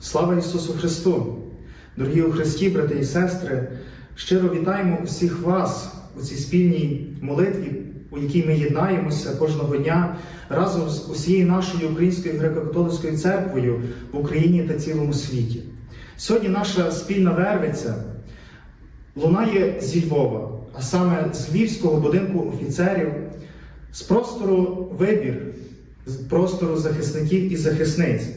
Слава Ісусу Христу! Дорогі у Христі, брати і сестри, щиро вітаємо усіх вас у цій спільній молитві, у якій ми єднаємося кожного дня разом з усією нашою Українською греко-католицькою церквою в Україні та цілому світі. Сьогодні наша спільна вервиця лунає зі Львова, а саме з Львівського будинку офіцерів, з простору вибір, з простору захисників і захисниць.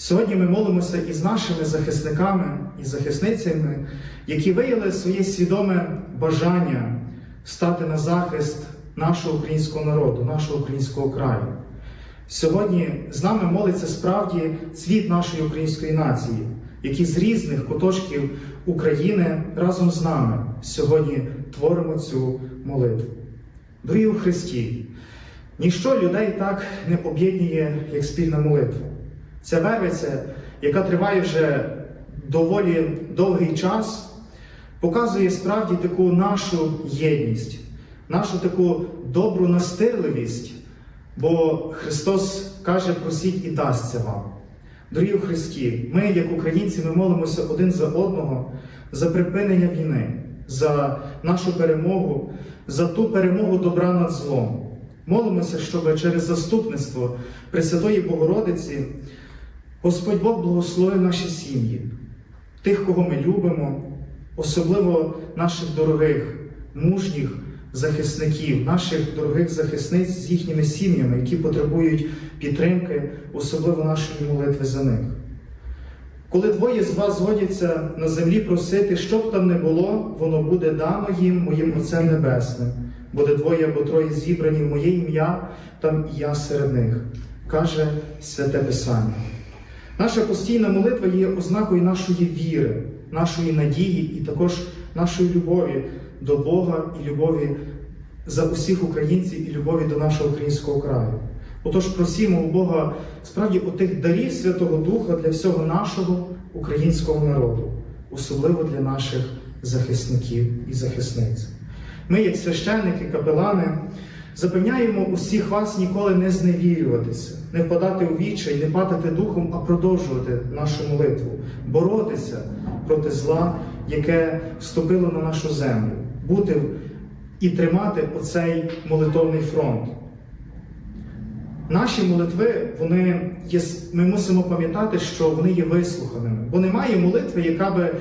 Сьогодні ми молимося із нашими захисниками і захисницями, які виявили своє свідоме бажання стати на захист нашого українського народу, нашого українського краю. Сьогодні з нами молиться справді цвіт нашої української нації, які з різних куточків України разом з нами сьогодні творимо цю молитву. Дорогі у Христі, ніщо людей так не об'єднує, як спільна молитва. Ця вервиця, яка триває вже доволі довгий час, показує справді таку нашу єдність, нашу таку добру настирливість, бо Христос каже, просіть і дасться вам. Дорогі у Христі, ми, як українці, ми молимося один за одного за припинення війни, за нашу перемогу, за ту перемогу добра над злом. Молимося, щоб через заступництво Пресвятої Богородиці Господь Бог благословив наші сім'ї, тих, кого ми любимо, особливо наших дорогих, мужніх захисників, наших дорогих захисниць з їхніми сім'ями, які потребують підтримки, особливо нашої молитви за них. Коли двоє з вас згодяться на землі просити, що б там не було, воно буде дано їм моїм Отцем Небесним. Буде двоє або троє зібрані в моє ім'я, там і я серед них, каже Святе Писання. Наша постійна молитва є ознакою нашої віри, нашої надії і також нашої любові до Бога і любові за усіх українців і любові до нашого українського краю. Отож, просімо у Бога справді отих дарів Святого Духа для всього нашого українського народу, особливо для наших захисників і захисниць. Ми, як священники, капелани, запевняємо усіх вас ніколи не зневірюватися, не впадати у відчай, не падати духом, а продовжувати нашу молитву, боротися проти зла, яке вступило на нашу землю, бути і тримати оцей молитовний фронт. Наші молитви, вони є, ми мусимо пам'ятати, що вони є вислуханими, бо немає молитви, яка би,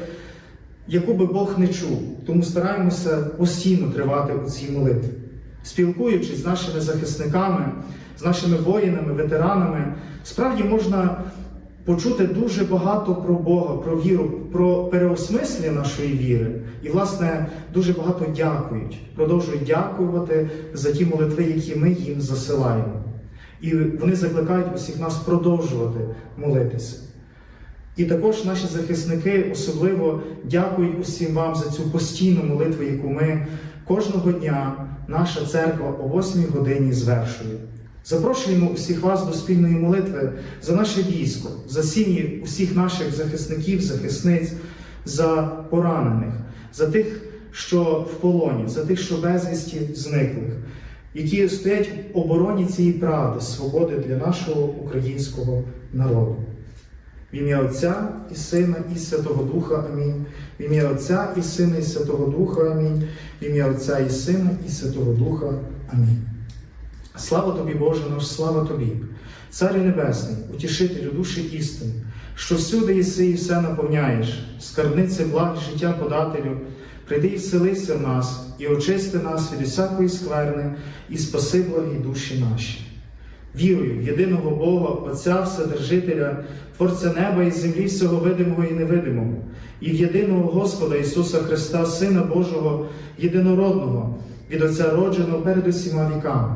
яку би Бог не чув. Тому стараємося постійно тривати у цій молитві. Спілкуючись з нашими захисниками, з нашими воїнами, ветеранами, справді можна почути дуже багато про Бога, про віру, про переосмислення нашої віри. І, власне, дуже багато дякують, продовжують дякувати за ті молитви, які ми їм засилаємо. І вони закликають усіх нас продовжувати молитися. І також наші захисники особливо дякують усім вам за цю постійну молитву, яку ми кожного дня, наша церква о 8 годині звершує. Запрошуємо усіх вас до спільної молитви за наше військо, за сім'ї усіх наших захисників, захисниць, за поранених, за тих, що в полоні, за тих, що безвісті зниклих, які стоять в обороні цієї правди, свободи для нашого українського народу. В ім'я Отця і Сина, і Святого Духа Амінь. В ім'я Отця і Сина, і Святого Духа Амінь. В ім'я Отця і Сина, і Святого Духа Амінь. Слава тобі, Боже наш, слава тобі, Царю Небесний, утішителю душі істини, що всюди єси і все наповняєш, скарбниці благ життя подателю, прийди і вселися в нас, і очисти нас від усякої скверни, і спаси благі душі наші. Вірую в єдиного Бога, Отця Вседержителя, Творця неба і землі, всього видимого і невидимого, і в єдиного Господа Ісуса Христа, Сина Божого, єдинородного, від Отця родженого перед усіма віками,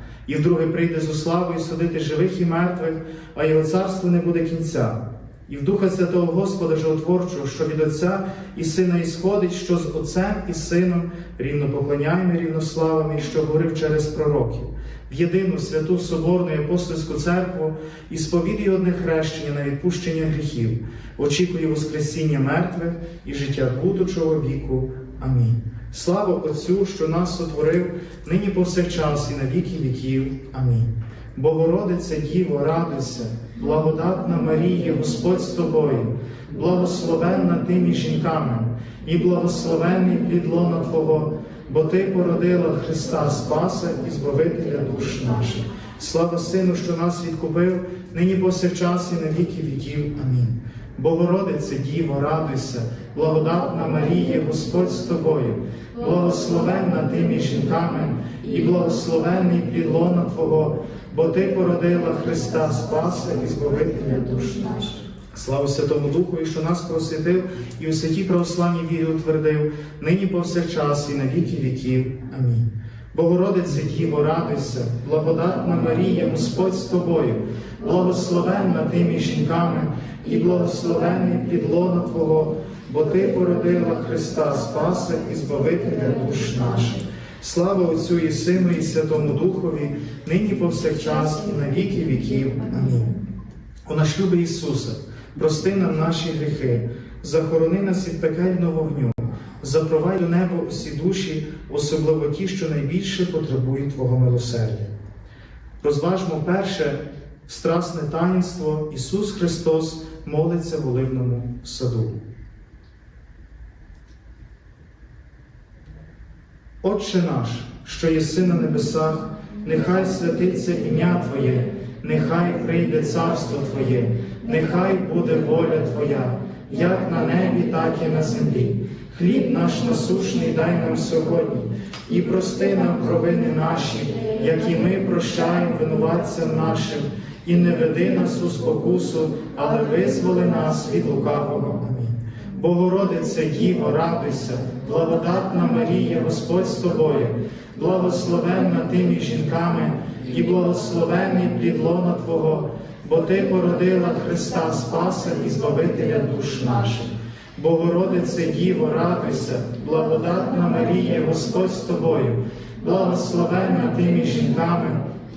І вдруге прийде з уславою судити живих і мертвих, а його царство не буде кінця. І в Духа Святого Господа Животворчого, що від Отця і Сина ісходить, що з Отцем і Сином рівно поклоняємо, рівно славами, і що говорив через пророків, в єдину святу Соборну і апостольську церкву і сповідує одне хрещення на відпущення гріхів, очікує Воскресіння мертвих і життя будучого віку. Амінь. Слава Отцю, що нас сотворив, нині повсякчас і на віки віків. Амінь. Богородице Діво, радуйся, благодатна Марія, Господь з тобою, благословенна ти між жінками, і благословенний плід лона Твого, бо Ти породила Христа Спаса і Збавителя душ наших. Слава Сину, що нас відкупив, нині повсякчас і на віки віків. Амінь. Богородице Діво, радуйся, благодатна Марія, Господь з тобою, благословенна ти між жінками, і благословенний плід лона Твого, бо Ти породила Христа Спаса і Збавителя душ наших. Слава Святому Духу, що нас просвітив і у святій православній вірі утвердив, нині повсякчас і на віки віків. Амінь. Богородице Діво, радуйся, благодатна Марія, Господь з тобою, благословенна ти між жінками, і благословенний плід лона Твого, бо Ти породила Христа Спаса і Збавителя душ наших. Слава Отцю і Сину, і Святому Духові, нині повсякчас і на віки віків. Амінь. О наш любий Ісусе, прости нам наші гріхи, захорони нас від пекельного вогню, запровадь до неба усі душі, особливо ті, що найбільше потребують Твого милосердя. Розважмо перше страсне таїнство Ісус Христос молиться в Оливному саду. Отче наш, що єси на небесах, нехай святиться ім'я Твоє, нехай прийде царство Твоє, нехай буде воля Твоя, як на небі, так і на землі. Хліб наш насушний дай нам сьогодні, і прости нам провини наші, як і ми прощаємо винуватцям нашим, і не веди нас у спокусу, але визволи нас від лукавого. Богородице Діво, радуйся, благодатна Марія, Господь з тобою, благословенна ти між жінками, і благословенний плід лона Твого, бо Ти породила Христа Спаса і Збавителя душ наших. Богородице Діво, радуйся, благодатна Марія, Господь з тобою, благословенна ти між жінками,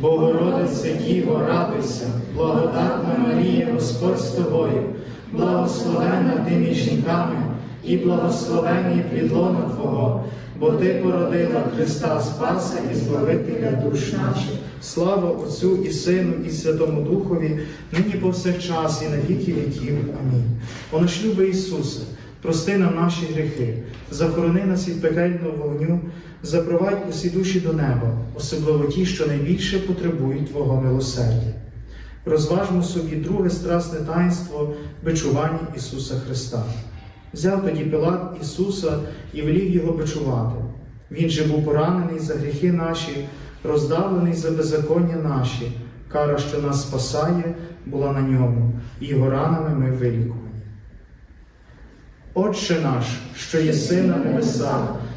Богородице Діво, радуйся, благодатна Марія, Господь з тобою, благословенна ти між жінками, і благословений плід лона Твого, бо Ти породила Христа Спаса і Збавителя душ наших. Слава Отцю і Сину, і Святому Духові, нині повсякчас, і на віки віків. Амінь. О наш любий Ісусе, прости нам наші гріхи, захорони нас від пекельного вогню, запровадь усі душі до неба, особливо ті, що найбільше потребують Твого милосердя. Розважмо собі друге страсне таїнство бичування Ісуса Христа. Взяв тоді Пилат Ісуса і велів його бичувати. Він же був поранений за гріхи наші, роздавлений за беззаконня наші. Кара, що нас спасає, була на ньому, і його ранами ми вилікувані. Отче наш, що єси на небесах,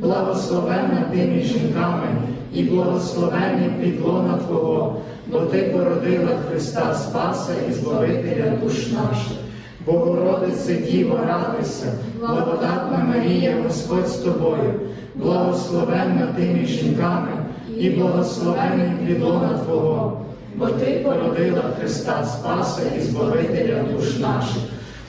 благословенна ти між жінками, і благословенний підлона Твого, бо Ти породила Христа Спаса і Збавителя душ наших. Богородице, Діво, радуйся, благодатна Марія, Господь з тобою, благословенна ти між жінками, і благословенний підлона Твого, бо Ти породила Христа Спаса і Збавителя душ наших.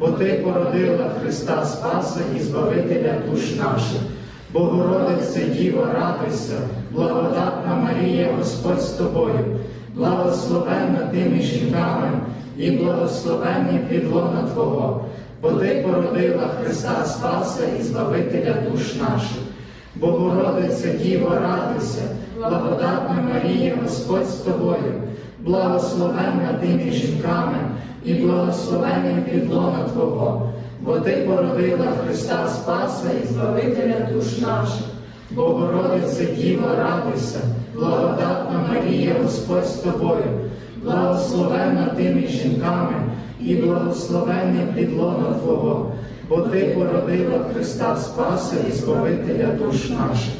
бо Ти породила Христа Спаса і Збавителя душ наших. Богородице, Діво, радуйся, благодатна Марія, Господь з тобою, благословенна ти між жінками, і благословенний підлона Твого, бо Ти породила Христа Спаса і Збавителя душ наших. Богородице, Діво, радуйся, благодатна Марія, Господь з тобою, благословенна ти між жінками, і благословенний підлона Твого, бо Ти породила Христа Спаса і Збавителя душ наших. Богородице, Діво, радуйся, благодатна Марія, Господь з тобою, благословенна ти між жінками, і благословенний підлона Твого, бо Ти породила Христа Спаса і Збавителя душ наших.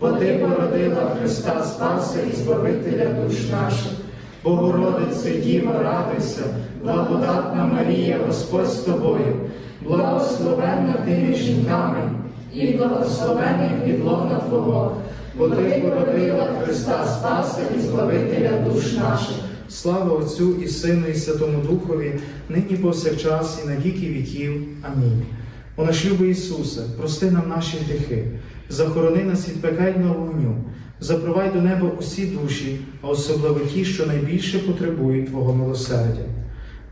бо Ти породила Христа Спаса і Збавителя душ наших. Богородице, Діво, радуйся, благодатна Марія, Господь з тобою, благословенна ти між жінками, і благословенний підлона Твого, бо Ти породила Христа Спаса і Збавителя душ наших. Слава Отцю і Сину, і Святому Духові, нині повсякчас, і на віки віків. Амінь. О наш любий Ісусе, прости нам наші гріхи, захорони нас від пекельного вогню, запровай до неба усі душі, а особливо ті, що найбільше потребують Твого милосердя.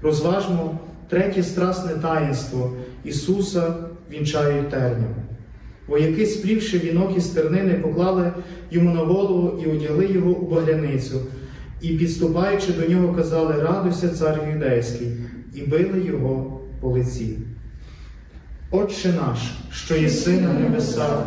Розважмо третє страсне таїнство Ісуса вінчають терням. Вояки, сплівши вінок із тернини, поклали йому на голову і одягли його у багряницю, і, підступаючи до нього, казали Радуйся, цар юдейський, і били його по лиці. Отче наш, що єси на небесах,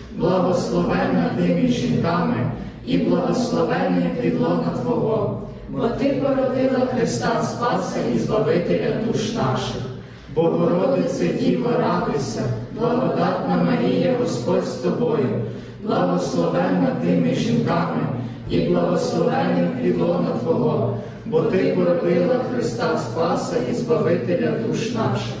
благословенна ти між жінками, і благословенний підлона Твого, бо ти породила Христа Спаса і Збавителя душ наших. Богородице Діво, радуйся, благодатна Марія, Господь з тобою, благословенна ти між жінками, і благословенний плідлона Твого, бо ти породила Христа Спаса і Збавителя душ наших.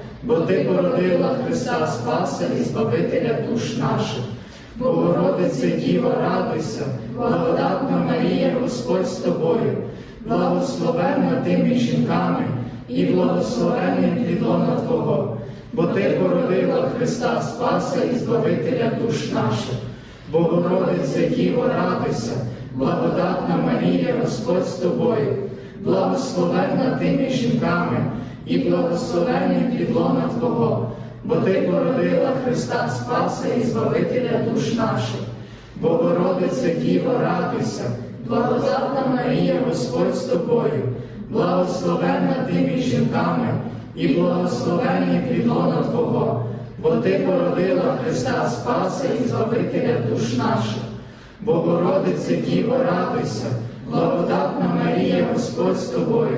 бо ти породила Христа Спаса і Збавителя душ наших. Богородице Діво, радуйся, благодатна Марія, Господь з тобою, благословенна ти між жінками, і благословенний підлона Твого, бо ти породила Христа Спаса і Збавителя душ наших. Богородице Діво, радуйся, благодатна Марія, Господь з тобою, благословенна ти між жінками, і благословенний підлона Твого, бо ти породила Христа Спаса і Збавителя душ наших. Богородице Діво, радуйся, благодатна Марія, Господь з тобою, благословенна ти між жінками, і благословенний підлона Твого, бо ти породила Христа Спаса і Збавителя душ наших. Богородице Діво, радуйся, благодатна Марія, Господь з тобою,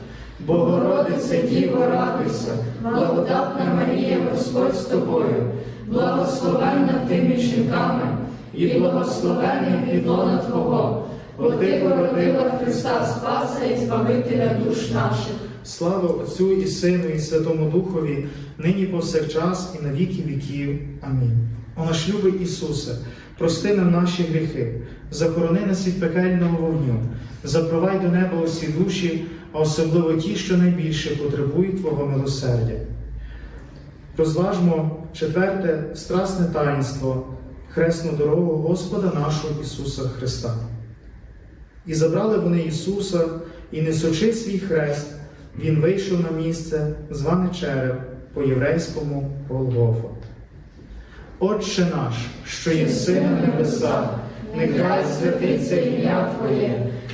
Богородице Діво, радуйся, благодатна Марія, Господь з тобою, благословенна ти між жінками, і благословенний підлона Твого, бо ти породила Христа Спаса і Збавителя душ наших. Слава Отцю і Сину, і Святому Духові, нині повсякчас і на віки віків. Амінь. О наш любий Ісусе, прости нам наші гріхи, захорони нас від пекельного вогню, запровай до неба усі душі, а особливо ті, що найбільше потребують Твого милосердя. Розважмо четверте страсне таїнство, хресну дорогу Господа нашого Ісуса Христа. І забрали вони Ісуса, і несучи свій хрест, Він вийшов на місце, зване Черев, по єврейському Голгофа. Отче наш, що єси на небесах, нехай святиться ім'я Твоє,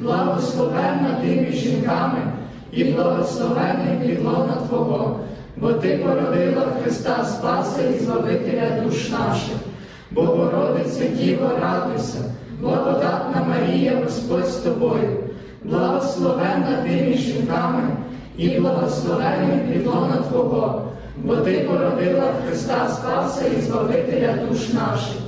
благословенна ти між жінками, і благословенний підлона Твого, бо ти породила Христа Спаса і Збавителя душ наших. Богородице Діво, радуйся, благодатна Марія, Господь з тобою, благословенна ти між жінками, і благословенний підлона Твого, бо ти породила Христа Спаса і Збавителя душ наших.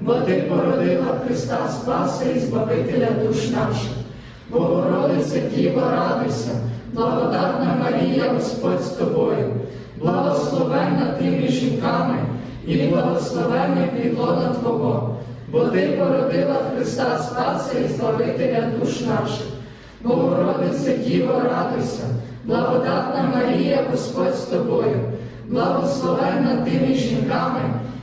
бо ти породила Христа Спаса і Збавителя душ наших. Богородице Діво, радуйся, благодатна Марія, Господь з тобою, благословенна ти між жінками, і благословенний плідлона Твого, бо ти породила Христа Спаса і Збавителя душ наших. Богородице Діво, радуйся, благодатна Марія, Господь з тобою, благословенна ти між жінками,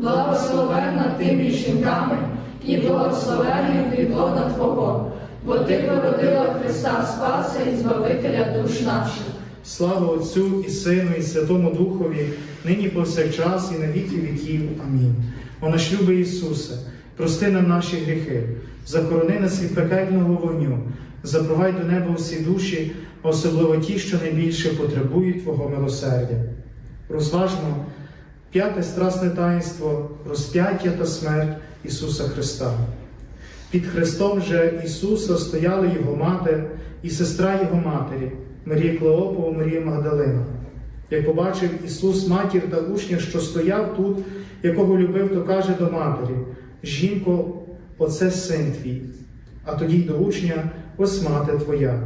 благословенна ти між жінками, і благословенний плідлона Твого, бо ти породила Христа Спаса і Збавителя душ наших. Слава Отцю і Сину, і Святому Духові, нині повсякчас і на віки віків. Амінь. О наш любий Ісусе, прости нам наші гріхи, захорони нас від пекельного вогню, запровадь до неба всі душі, особливо ті, що найбільше потребують Твого милосердя. Розважмо п'яте страсне таїнство, розп'яття та смерть Ісуса Христа. Під Христом же Ісуса стояли Його мати і сестра Його матері, Марія Клеопова, Марія Магдалина. Як побачив Ісус матір та учня, що стояв тут, якого любив, то каже до матері: Жінко, оце син твій, а тоді й до учня, ось мати твоя.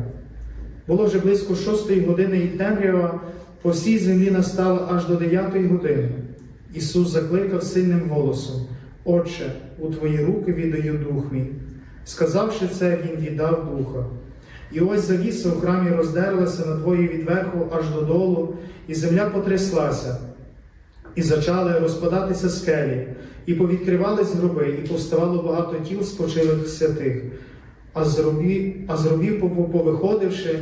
Було вже близько шостої години і темрява по всій землі настала аж до дев'ятої години. Ісус закликав сильним голосом: Отче, у твої руки віддаю дух мій. Сказавши це, Він віддав духа. І ось завіса у храмі роздерлася надвоє від верху аж додолу, і земля потряслася, і зачали розпадатися скелі, і повідкривались гроби, і повставало багато тіл спочилих святих. А з гробів, повиходивши,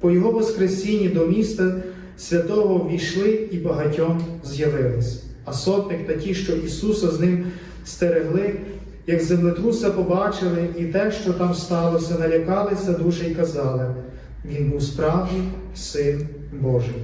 по його воскресінні до міста святого війшли і багатьом з'явились. А сотник та ті, що Ісуса з ним стерегли, як землетруса побачили, і те, що там сталося, налякалися дуже й казали, Він був справді Син Божий.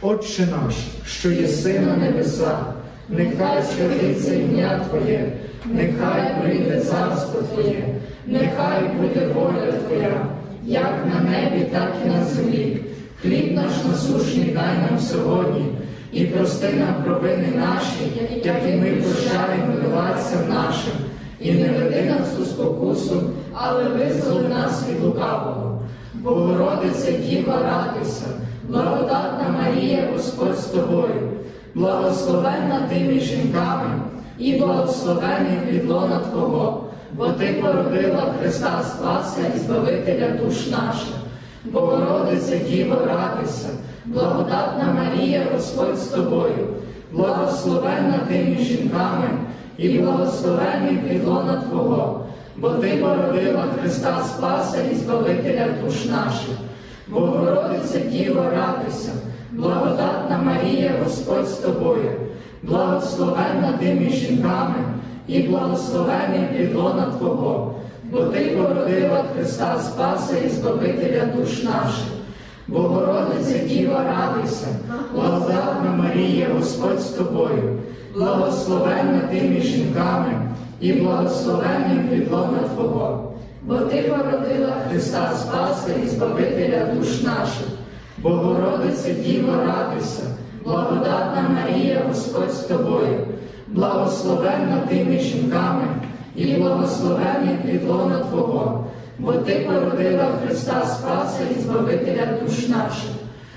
Отче наш, що єси на небесах, нехай святиться ім'я Твоє, нехай прийде царство Твоє, нехай буде воля Твоя, як на небі, так і на землі. Хліб наш насушний дай нам сьогодні, і прости нам провини наші, як і ми прощаємо винуватцям нашим, і не веди нас у спокусу, але визволи нас від лукавого. Богородице Діва, радуйся, благодатна Марія, Господь з тобою, благословенна ти між жінками, і благословений плідлона Твого, бо ти породила Христа Спаса і Збавителя душ наших. Богородице Діво, радуйся, благодатна Марія, Господь з тобою, благословенна ти між жінками, і благословений плідлона Твого, бо ти породила Христа Спаса і Збавителя душ наших. Богородице Діво, радуйся, благодатна Марія, Господь з тобою, благословенна ти між жінками, і благословений плідлона Твого, бо ти породила Христа Спаса і Збавителя душ наших. Богородице Діво, радуйся, благодатна Марія, Господь з тобою, благословенна ти між жінками, і благословений плідлона Твого, бо ти породила Христа Спаса і Збавителя душ наших. Богородице Діво, радуйся, благодатна Марія, Господь з тобою, благословенна ти між жінками, і благословений плідлона Твого, бо ти породила Христа Спаса і Збавителя душ наших.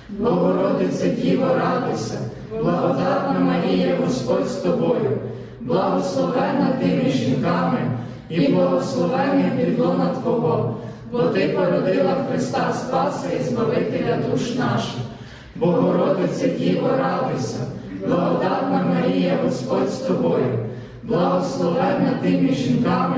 Богородице Діво, радуйся, благодатна Марія, Господь з тобою, благословенна ти між жінками, і благословений плідлона Твого, бо ти породила Христа Спаса і Збавителя душ наших. Богородице Діво, радуйся, благодатна Марія, Господь з тобою, благословенна ти між жінками,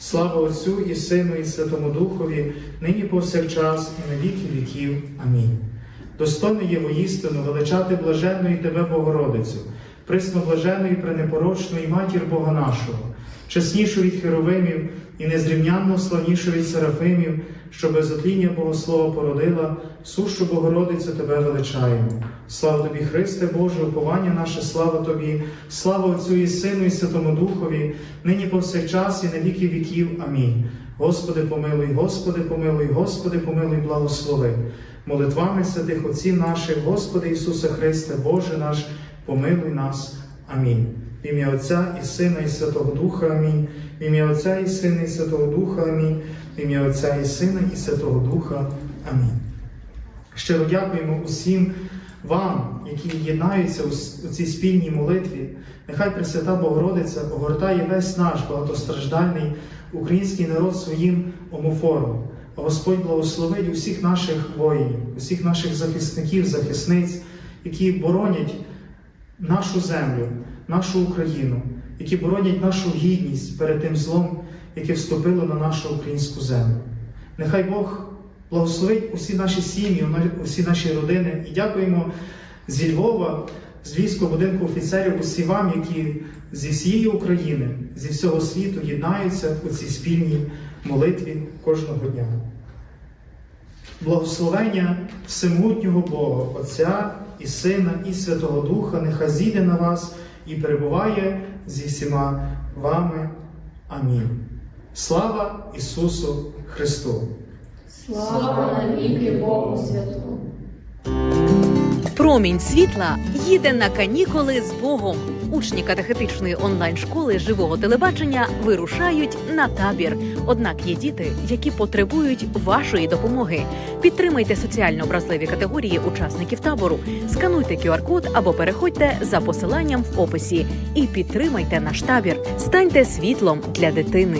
Слава Отцю і Сину, і Святому Духові, нині повсякчас, і на віки віків. Амінь. Достойно є воістину величати блаженної тебе, Богородицю, присно пренепорочної матір Бога нашого, чеснішу від херовимів і незрівнянно славнішу від серафимів, що без отління Богослова породила, сущу Богородицю тебе величаємо. Слава тобі, Христе Боже, уповання наше, слава тобі, слава Отцю і Сину, і Святому Духові, нині повсякчас і на віки віків. Амінь. Господи, помилуй, Господи, помилуй, Господи, помилуй, благослови. Молитвами святих отців наших, Господи Ісусе Христе, Боже наш, помилуй нас. Амінь. В ім'я Отця і Сина, і Святого Духа. Амінь. В ім'я Отця і Сина, і Святого Духа. Амінь. В ім'я Отця і Сина, і Святого Духа. Амінь. Щиро дякуємо усім вам, які єднаються у цій спільній молитві. Нехай Пресвята Богородиця огортає весь наш багатостраждальний український народ своїм омофором. Господь благословить усіх наших воїнів, усіх наших захисників, захисниць, які боронять нашу землю, нашу Україну, які боронять нашу гідність перед тим злом, яке вступило на нашу українську землю. Нехай Бог благословить усі наші сім'ї, усі наші родини. І дякуємо зі Львова, з Львівського будинку офіцерів, усі вам, які зі всієї України, зі всього світу єднаються у цій спільній молитві кожного дня. Благословення всемутнього Бога, Отця і Сина, і Святого Духа, нехай зійде на вас і перебуває зі всіма вами. Амінь. Слава Ісусу Христу! Слава навіки Богу святому. Промінь світла їде на канікули з Богом. Учні катехетичної онлайн-школи живого телебачення вирушають на табір. Однак є діти, які потребують вашої допомоги. Підтримайте соціально вразливі категорії учасників табору, скануйте QR-код або переходьте за посиланням в описі і підтримайте наш табір. Станьте світлом для дитини.